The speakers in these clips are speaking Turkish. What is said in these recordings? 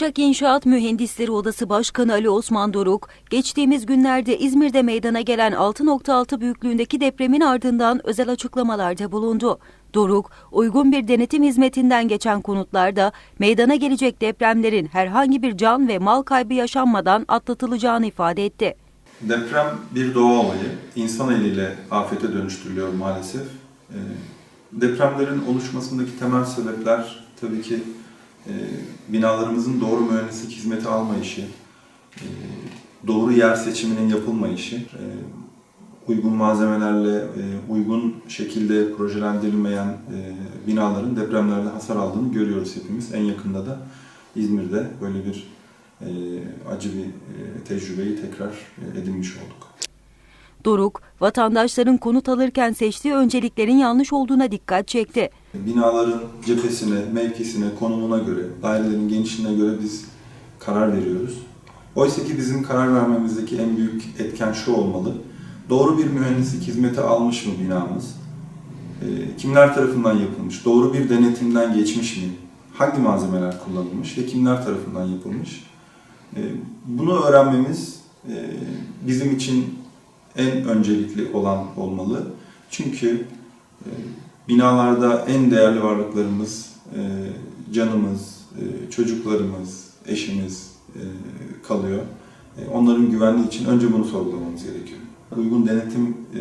Uşak İnşaat Mühendisleri Odası Başkanı Ali Osman Doruk, geçtiğimiz günlerde İzmir'de meydana gelen 6.6 büyüklüğündeki depremin ardından özel açıklamalarda bulundu. Doruk, uygun bir denetim hizmetinden geçen konutlarda meydana gelecek depremlerin herhangi bir can ve mal kaybı yaşanmadan atlatılacağını ifade etti. Deprem bir doğa olayı. İnsan eliyle afete dönüştürülüyor maalesef. Ee, Depremlerin oluşmasındaki temel sebepler tabii ki e, binalarımızın doğru mühendislik hizmeti almayışı, e, doğru yer seçiminin yapılmayışı, e, uygun malzemelerle e, uygun şekilde projelendirilmeyen e, binaların depremlerde hasar aldığını görüyoruz hepimiz. En yakında da İzmir'de böyle bir acı bir tecrübeyi tekrar e, edinmiş olduk. Doruk, vatandaşların konut alırken seçtiği önceliklerin yanlış olduğuna dikkat çekti. Binaların cephesine, mevkisine, konumuna göre, dairelerin genişliğine göre biz karar veriyoruz. Oysa ki bizim karar vermemizdeki en büyük etken şu olmalı. Doğru bir mühendislik hizmeti almış mı binamız? Ee, Kimler tarafından yapılmış? Doğru bir denetimden geçmiş mi? Hangi malzemeler kullanılmış ve kimler tarafından yapılmış? Ee, Bunu öğrenmemiz e, bizim için en öncelikli olan olmalı. Çünkü e, binalarda en değerli varlıklarımız e, canımız, e, çocuklarımız, eşimiz e, kalıyor. E, Onların güvenliği için önce bunu sorgulamamız gerekiyor. Uygun denetim e,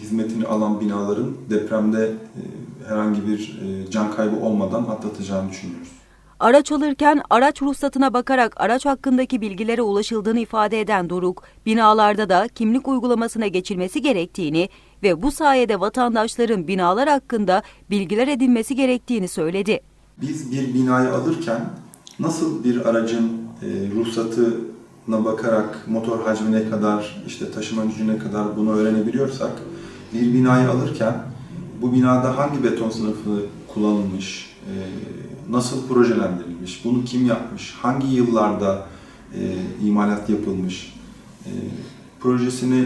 hizmetini alan binaların depremde e, herhangi bir e, can kaybı olmadan atlatacağını düşünüyoruz. Araç alırken araç ruhsatına bakarak araç hakkındaki bilgilere ulaşıldığını ifade eden Doruk, binalarda da kimlik uygulamasına geçilmesi gerektiğini ve bu sayede vatandaşların binalar hakkında bilgiler edinmesi gerektiğini söyledi. Biz bir binayı alırken nasıl bir aracın e, ruhsatına bakarak motor hacmine kadar, işte taşıma gücüne kadar bunu öğrenebiliyorsak, bir binayı alırken bu binada hangi beton sınıfı kullanılmış, nasıl projelendirilmiş, bunu kim yapmış, hangi yıllarda e, imalat yapılmış, e, projesini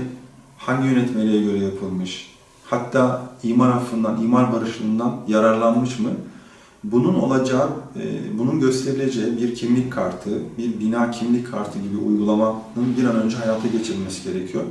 hangi yönetmeliğe göre yapılmış, hatta imar affından, imar barışlığından yararlanmış mı? Bunun olacağı, e, bunun gösterileceği bir kimlik kartı, bir bina kimlik kartı gibi uygulamanın bir an önce hayata geçirilmesi gerekiyor.